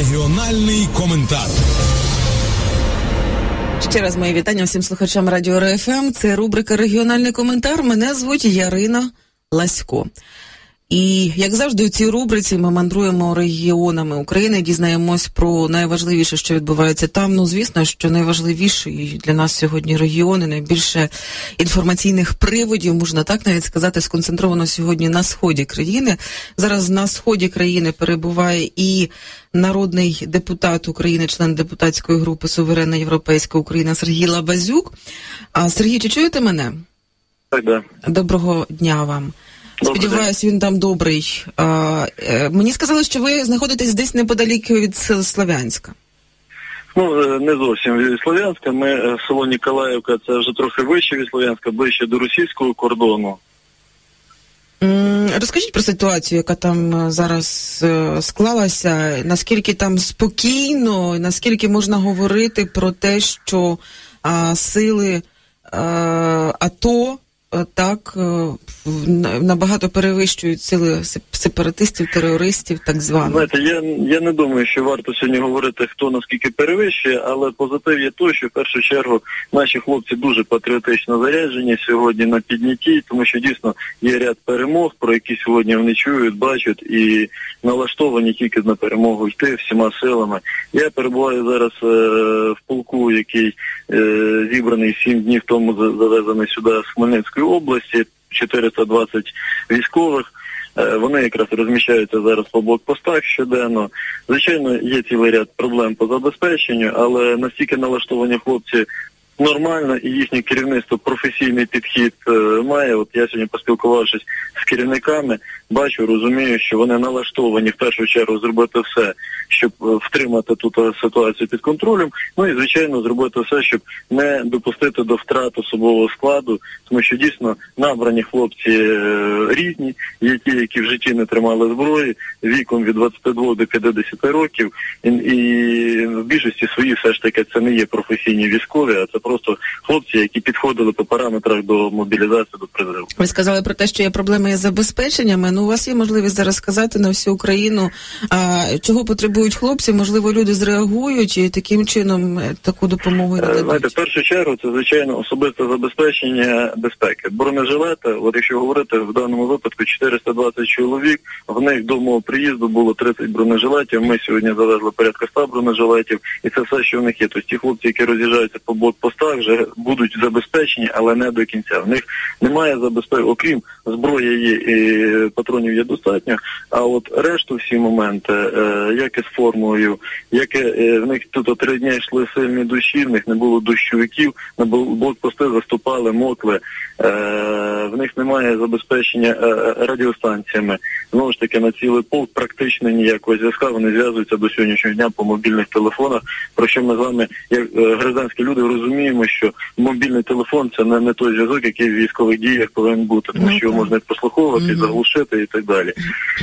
Регіональний коментар. Ще раз мої вітання всім слухачам радіо РФМ. Це рубрика Регіональний коментар. Мене звуть Ярина Ласько. І як завжди, у цій рубриці ми мандруємо регіонами України, дізнаємось про найважливіше, що відбувається там. Ну, звісно, що найважливіше для нас сьогодні регіони, найбільше інформаційних приводів, можна так навіть сказати, сконцентровано сьогодні на сході країни. Зараз на сході країни перебуває і народний депутат України, член депутатської групи Суверенна Європейська Україна Сергій Лабазюк. А Сергій, чи чуєте мене? Так, да. Доброго дня вам. Сподіваюсь, він там добрий. А, е, Мені сказали, що ви знаходитесь десь неподалік від Слов'янська. Ну, е, не зовсім від Слов'янська. Ми е, село Ніколаївка, це вже трохи вище від Слов'янська, ближче до російського кордону. Розкажіть про ситуацію, яка там зараз склалася. Наскільки там спокійно, наскільки можна говорити про те, що а, сили а, АТО так набагато перевищують сили сепаратистів, терористів, так званих. Знаєте, я я не думаю, що варто сьогодні говорити, хто наскільки перевищує, але позитив є той, що в першу чергу наші хлопці дуже патріотично заряджені сьогодні на піднятті, тому що дійсно є ряд перемог, про які сьогодні вони чують, бачать і налаштовані тільки на перемогу йти всіма силами. Я перебуваю зараз е, в полку, який е, зібраний сім днів тому завезений сюди з Хмельницької області. 420 військових. Е, вони якраз розміщаються зараз по блокпостах щоденно. Звичайно, є цілий ряд проблем по забезпеченню, але настільки налаштовані хлопці нормально і їхнє керівництво професійний підхід е, має. От я сьогодні поспілкувавшись з керівниками, бачу, розумію, що вони налаштовані в першу чергу зробити все, щоб е, втримати тут е, ситуацію під контролем. Ну і звичайно зробити все, щоб не допустити до втрат особового складу, тому що дійсно набрані хлопці різні, є ті, які в житті не тримали зброї віком від 22 до 50 років, і, і в більшості свої все ж таки це не є професійні військові, а це просто хлопці, які підходили по параметрах до мобілізації до призиву. Ви сказали про те, що є проблеми із забезпеченнями. Ну у вас є можливість зараз сказати на всю Україну, а чого потребують хлопці? Можливо, люди зреагують і таким чином е, таку допомогу е, нададуть? Знаєте, в першу чергу це звичайно особисте забезпечення безпеки. Бронежилети, от якщо говорити в даному випадку 420 чоловік, в них до мого приїзду було 30 бронежилетів. Ми сьогодні завезли порядка 100 бронежилетів, і це все, що в них є. Тобто ті хлопці, які роз'їжджаються по блокпостах, блокпостах вже будуть забезпечені, але не до кінця. В них немає забезпечення, окрім зброї є і патронів є достатньо. А от решту всі моменти, е, як і з формою, як е, в них тут три дні йшли сильні душі, в них не було дощовиків, на блокпости заступали, мокли. Е, в них немає забезпечення радіостанціями. Знову ж таки, на цілий полк практично ніякого зв'язка. Вони зв'язуються до сьогоднішнього дня по мобільних телефонах. Про що ми з вами, як гражданські люди, розуміємо розуміємо, що мобільний телефон це не, не той зв'язок, який в військових діях повинен бути, тому що його можна прослуховувати, mm-hmm. заглушити і так далі.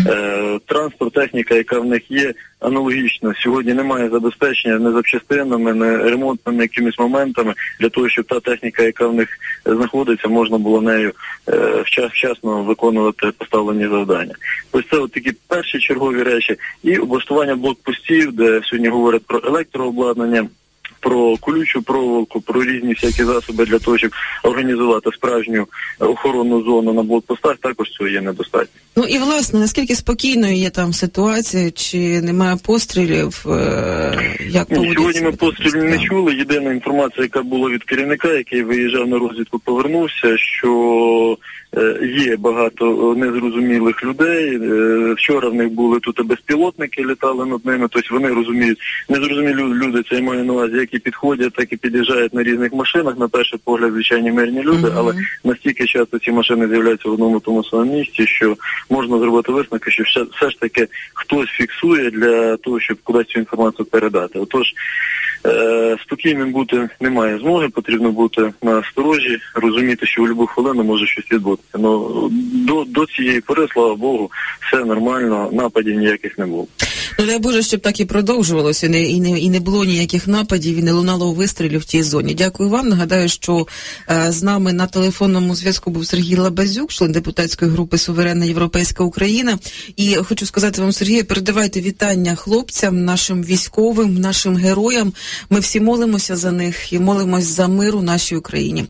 Е, Транспорт, техніка, яка в них є, аналогічно. Сьогодні немає забезпечення не запчастинами, не ремонтними якимись моментами для того, щоб та техніка, яка в них знаходиться, можна було нею е, вчас, вчасно виконувати поставлені завдання. Ось це от такі перші чергові речі, і облаштування блокпостів, де сьогодні говорять про електрообладнання про колючу проволоку, про різні всякі засоби для того, щоб організувати справжню охоронну зону на блокпостах, також цього є недостатньо. Ну і власне наскільки спокійною є там ситуація, чи немає пострілів? Е, як Ні, сьогодні ми пострілів не чули. Єдина інформація, яка була від керівника, який виїжджав на розвідку, повернувся, що є багато незрозумілих людей. Е, вчора в них були тут безпілотники, літали над ними. Тобто вони розуміють, незрозумілі люди, це я маю на увазі, які підходять, так і під'їжджають на різних машинах. На перший погляд, звичайні мирні люди, але настільки часто ці машини з'являються в одному тому самому місці, що можна зробити висновки, що все, все ж таки хтось фіксує для того, щоб кудись цю інформацію передати. Отож. Е, спокійним бути немає змоги, потрібно бути на сторожі, розуміти, що в будь-яку хвилину може щось відбутися. Ну до до цієї пори, слава Богу, все нормально, нападів ніяких не було. Ну, дай Боже, щоб так і продовжувалося, не, і не, і не було ніяких нападів, і не лунало вистрілів в тій зоні. Дякую вам. Нагадаю, що е, з нами на телефонному зв'язку був Сергій Лабазюк, член депутатської групи Суверенна Європейська Україна. І хочу сказати вам, Сергію, передавайте вітання хлопцям, нашим військовим, нашим героям. Ми всі молимося за них і молимось за мир у нашій Україні.